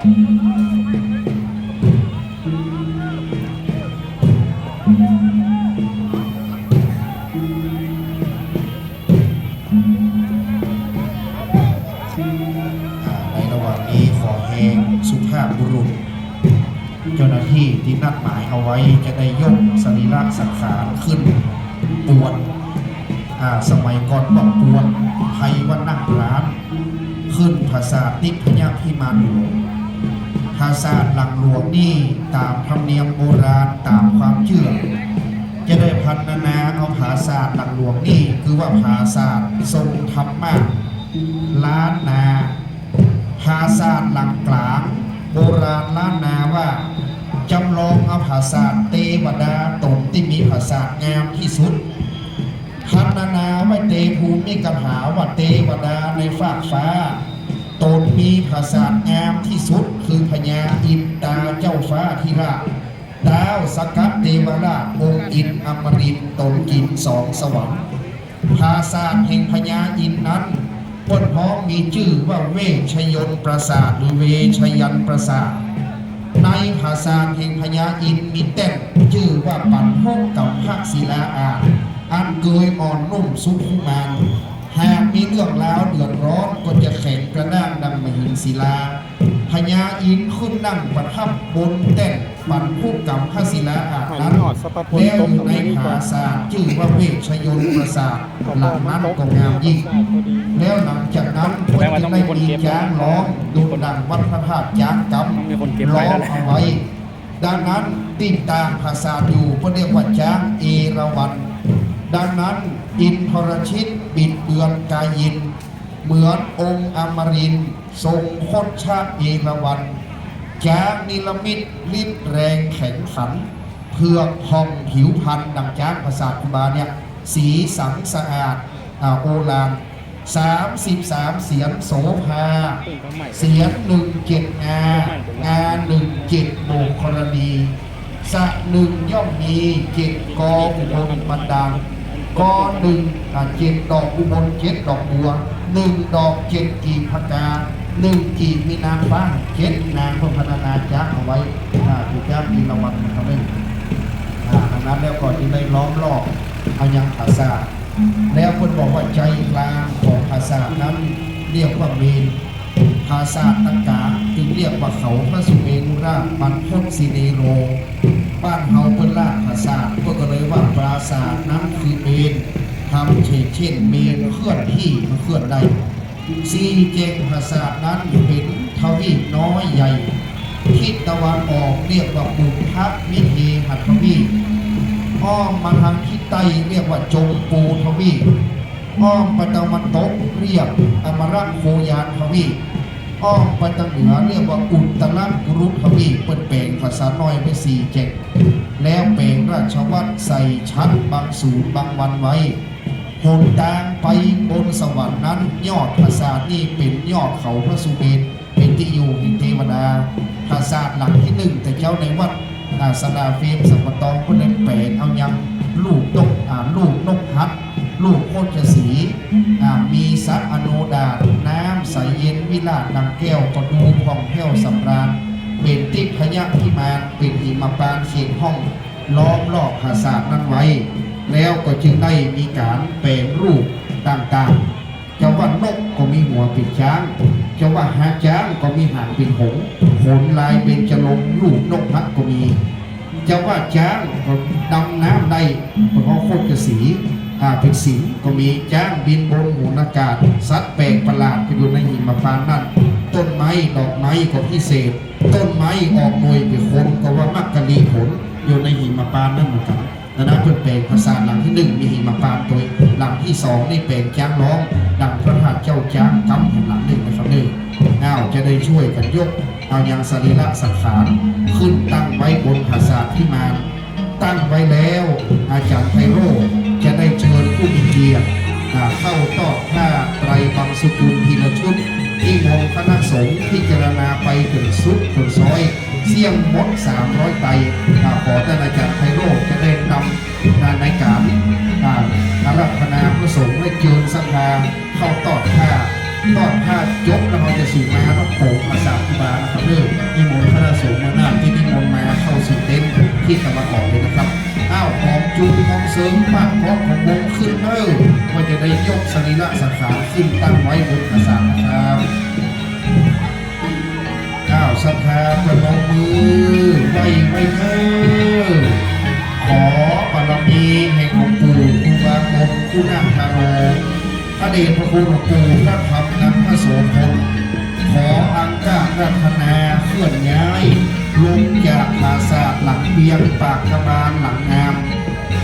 ในระหว่างนี้ขอแหงสุภาพบุรุษ เจ้าหน้าที่ที่นัดหมายเอาไว้จะได้ยกสรีระสังขารขึ้นปวดอ่าสมัยก่อนบอกปวดไทยว่านั่งร้าน ขึ้นภาษาติพญาพิมานหลวง ภาษาหลังหลวงนี่ตามธรรมเนียมโบราณตามความเชื่อ จะได้พันนาเอาภาษาหลังหลวงนี่คือว่าภาษาทรงธรรมะล้านนาภาษาหลังกลาง โบราณล้านนาว่าจำลองเอาภาษาเทวดาตนที่มีภาษางามที่สุดพันนานาไว้เตภูมิกหาว่าเทวดาในฟากฟ้า ตนมีภาษางามที่สุดคือพญาอินตาเจ้าฟ้าธิราชดาวสกัดเทวราชองค์อินอมรินตนกินสองสวรรค์ภาษาแห่งพญาอินนั้นพ้นพ้องมีชื่อว่าเวชยนประสาทหรือเวชยันประสาทในภาษาแห่งพญาอินมีเต้นชื่อว่าปันพกกับภาคศิลาอาอันเกยอ่อนนุ่มสุขุมาน หากมีเรื่องราวเดือดร้อนก็จะแข็งกระด้างดังมหินศิลาพญาอินขึ้นนั่งประทับบนเต้นปันพกกับภาคศิลาอาจนั้นแล้วอยู่ในภาษาชื่อว่าเวชยนประสาทหลังนั้นก็งามยิ่ง แล้วหลังจากนั้นคนแปลว่าจึต้องงได้มีคนมีเก็บจ้างร้องดูดังวัดพระธาตุจ้างกต้องมีคนเก็บำร้องเอาไว้ ดังนั้นติดตามภาษาอยู่ก็เรียกว่าจ้างเอราวัน ดังนั้นอินทรชิตบิดเบือนกายิน เหมือนองค์อมริน ทรงโคตชาติเอราวันจ้างนิลมิตริดแรงแข็งขันเพื่อพองผิวพันธ์ดังจ้างภาษาคุบาเนี่ยสีสังสะอาดอาโอฬารสามสิบสามเสียงโสภา เสียงหนึ่งเจ็ดงางาหนึ่งเจ็ดโบกกรณีสะหนึ่งย่อมมีเจ็ดกออุบลบันดาล กอหนึ่งเจ็ดดอกอุบลเจ็ดดอกบัวหนึ่งดอกเจ็ดกีบพกาหนึ่งกีบมีนางฟ้าเจ็ดนางพระพนานาจ้าเอาไว้อ่าคือจ้ามีรางวัลนะครับเองอ่าดังนั้นแล้วก็จึงได้ล้อมรอบอายังภาษา แล้วคนบอกว่าใจกลางของภาษานั้นเรียกว่าเมนภาษาตะกาง รียกว่าเขาพระสุเมรุราชปันพศสิเนโร บ้านเฮาเพิ่นลาภาษาก็ก็เลยว่าปราสาทนั้นคือเมนทำเช่นเช่นเมนเคลื่อนที่มันเคลื่อนได้ซีเจงภาษานั้นเป็นทวีปน้อยใหญ่ทิศตะวันออกเรียกว่าปุพพมิเทหัตถวีอ้อมมาทางทิศใต้เรียกว่าจงปูทวีอ้อมไปตะวันตกเรียกอมรโคยานทวี อ้อมไปทางเหนือเรียกว่าอุตรกุรุทวีเปิดแปลงภาษาน้อยไปสี่เจ็ดแล้วแปลงราชวัตรใส่ชั้นบางสูงบางวันไว้หนทางไปบนสวรรค์นั้นยอดปราสาทนี่เป็นยอดเขาพระสุเมนเป็นที่อยู่แห่งเทวดาปราสาทหลังที่หนึ่งแต่เจ้าในวัดอาสดาเฟมสัมปตองก็ได้แปลงเอายังลูกนกอ่าลูกนกฮัดลูกโคจสีอ่ามีสักอโนดา ตน้ำใสเย็นวิลาศดังแก้วก็ดูผ่องแผ้วสำราญเป็นติพยะพิมานเป็นหิมปานเขียนห้อง ล้อมรอบภาษาทนั้นไว้ แล้วก็จึงได้มีการแปลงรูปต่างๆจะว่านกก็มีหัวเป็นช้างจะว่าหาช้างก็มีหางเป็นหงส์ขนลายเป็นจะลงลูกนกพัดก็มี จะว่าช้างก็ดำน้ำได้เพราะโคตรสีอาเป็นสิงก็มีช้างบินบนหมุนอากาศสัตว์แปลกประหลาดไปอยู่ในหิมพานนั่นต้นไม้ดอกไม้ก็พิเศษ ต้นไม้ออกหน่วยเป็นคนก็ว่ามักกะลีผลอยู่ในหิมพานนั่นเหมือนกันดังนั้นเพื่อแปลงภาษาหลังที่หนึ่งมีหิมพานต์ตัวหลังที่สองนี่แปลงจ้างร้อง ดังพระหัตถ์เจ้าจ้างกำแห่งหลังหนึ่งนะครับหนึ่งอ้าจะได้ช่วยกันยกเอายังสรีระสังขารขึ้นตั้งไว้บนภาษาที่มานตั้งไว้แล้ว อาจารย์ไพโรจน์จะได้เชิญผู้มีเกียรติเข้าตอบหน้าไตรบังสุกุลทีละชุดที่มองคณะสงฆ์พิจารณาไปถึงสุดถึงซอย เสี่ยงมด 300ไตอ่าขอท่านอาจารย์ไพโรจน์จะได้นำงานในการอารัธนาพระสงฆ์และเจิญสังฆาเข้าตอดผ้า ก็ถ้าจบแล้วเราจะสู่มาต้องโผล่มาสามบาบเพื่อนิมนต์พระสงฆ์มานาที่นิมนต์มาเข้าสู่เต็นที่ตะวันอกเลยนะครับอ้าวหอมจูนหอมเสริมมากพร้อมของวงขึ้นเนอร์ก็จะได้ยกสรีระสังขารขึ้นตั้งไว้บนกระสานนะครับก้าวสัทธาก็ลงมือไว้ไว้เพื่อขอบารมีแห่งของปู่ครูบาคผู้นาคาโร พระเดชพระคุณหลวงปู่พระธรรมนันทโสพลขออังการรัตนาเคลื่อนย้ายลงจากภาษาทหลังเบียงปากกระบาลหลังงาม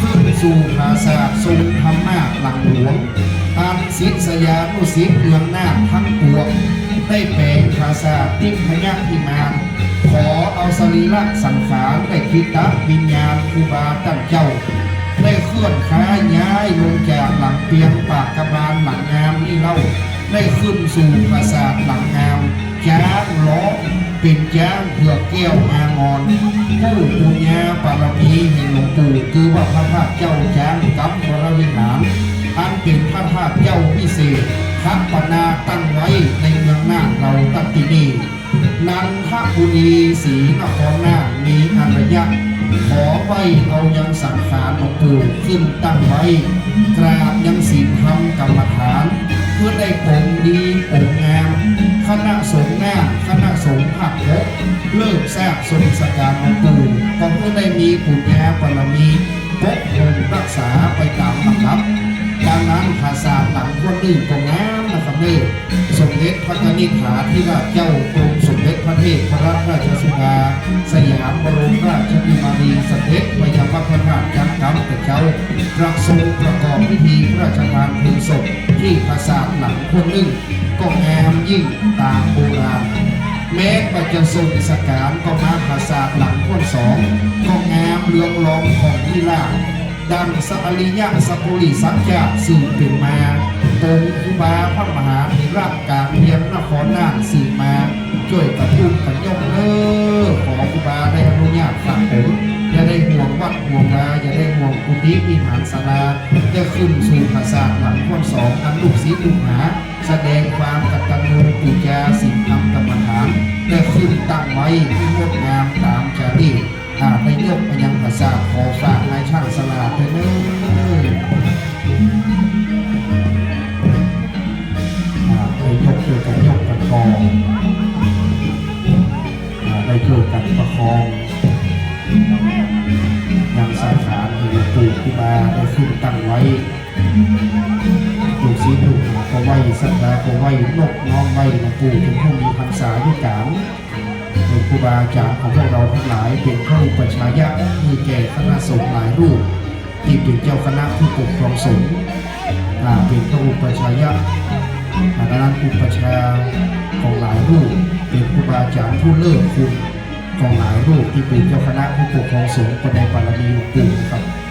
ขึ้นสู่ภาษาททรงธรรมาหลังหลวงอันศิษยานุศิษย์เมืองหน้าทั้งปวงได้แปลงภาษาททิพยพิมานขอเอาสรีระสังขารได้คิดตะวิญญาณครูบาตั้งเจ้าได้เคลื่อนค้าย้ายลงจาก เปียงปากกระบาลหลังงามนี่เล่าได้ขึ้นสู่ปราสาทหลังงามจ้างล้อเป็นจ้างเผือกแก้วอางอนผู้ปุญญาปารมีแห่งหลวงปู่คือว่าพระธาตุเจ้าจ้างกับวรวิหารอันเป็นพระธาตุเจ้าพิเศษทัปนาตั้งไว้ในเมืองหน่าเราตัดที่นี่นันทบุรีศรีนครหน้ามีอารยะขอไว้เอายังสังขารหลวงปู่ขึ้นตั้งไว้ กราบยังศีลธรรมกรรมฐาน เพื่อได้ผลดีผลงามคณะสงฆ์หน้าคณะสงฆ์ภาคหกเลิกแทรกสมสการหลวงปู่ก็เพื่อได้มีปุญญาบารมีปกครองรักษาไปตามลำดับ ดังนั้นภาษาหลังคนหนึ่งก็งามนะครับเนี่สมเด็จพระนิธิฐาธิราเจ้ากรมสมเด็จพระเทพรัตนราชสุดาสยามบรมราชกุมารีสเด็จพระยาพระพราชจักรกรรมเจ้าพระทรงประกอบพิธีพระราชทานเพลิงศพที่ภาษาหลังคนหนึ่งก็งามยิ่งตามโบราณแม้ปัจจุบันสการก็มาภาษาหลังคนสองก็งามเรืองรองของลีลา ดังสัอริยะสัปุริสัจจะสืบถึงมาตรงคุบาพระมหาธิราชกางเพียงนครน่านสืบมา ช่วยกระตุ้นกันยกเลิกขอคุบาได้อนุญาตฝากผมอย่าได้ห่วงวัดห่วงวาอย่าได้ห่วงกุฏิอิหารศาลาจะขึ้นสู่ภาษาหลังคนสองอันลูกศิษย์ลูกหา แสดงความกตัญญูปูจาสิ่งทำกรรมฐานได้ขึ้นตั้งไว้ที่งดงามตามจารีตอาไปยกไปยัง สักดาก็ไหวนกน้องไหวหลวงปู่เป็นผู้มีพรรษายุกามเป็นครูบาอาจารย์ของพวกเราทั้งหลายเป็นพระอุปชายะมีแก่คณะสงฆ์หลายรูปที่เป็นเจ้าคณะผู้ปกครองสงฆ์อ่าเป็นพระอุปชายะอาจารย์อุปชาของหลายรูปเป็นครูบาอาจารย์ผู้เลิศคุณของหลายรูปที่เป็นเจ้าคณะผู้ปกครองสงฆ์ก็ในบารมีหลวงปู่ครับ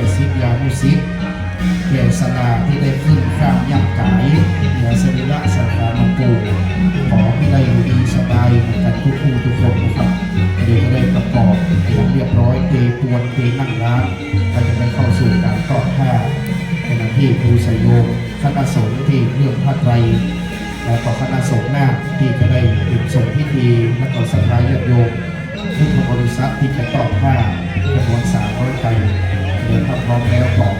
กรรมแก่สิยานุสิทธิ์แก่สลาที่ได้ขึ้นข้ามย่างกายเหนือสรีระสังขารหลวงปู่ขอให้ได้อยู่ดีสบายเหมือนกันทุกผู้ทุกคนนะครับเดี๋ยวจะได้ประกอบอย่างเรียบร้อยเตปวนเตนั่งร้านเราจะได้เข้าสู่การต่อท่าเป็นหน้าที่ครูสยโยคณะสงฆ์ที่เรื่องพระไตรและก็คณะสงฆ์หน้าที่จะได้ติดส่งพิธีและก็สัทธาญาติโยมพุทธบริษัทที่จะต่อผ้าจำนวนสามร้อยใจ เดินพร้อมแล้วของ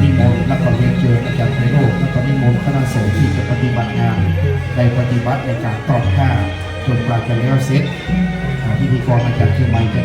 นิมนต์และก็เรียนเชิญอาจารย์ไพโรจน์และก็นิมนต์คณะสงฆ์ที่จะปฏิบัติงานในปฏิบัติในการต่อผ้าจนกว่าจะแล้วเสร็จอ่าพิธีกรอาจารย์เชียงใหม่จะ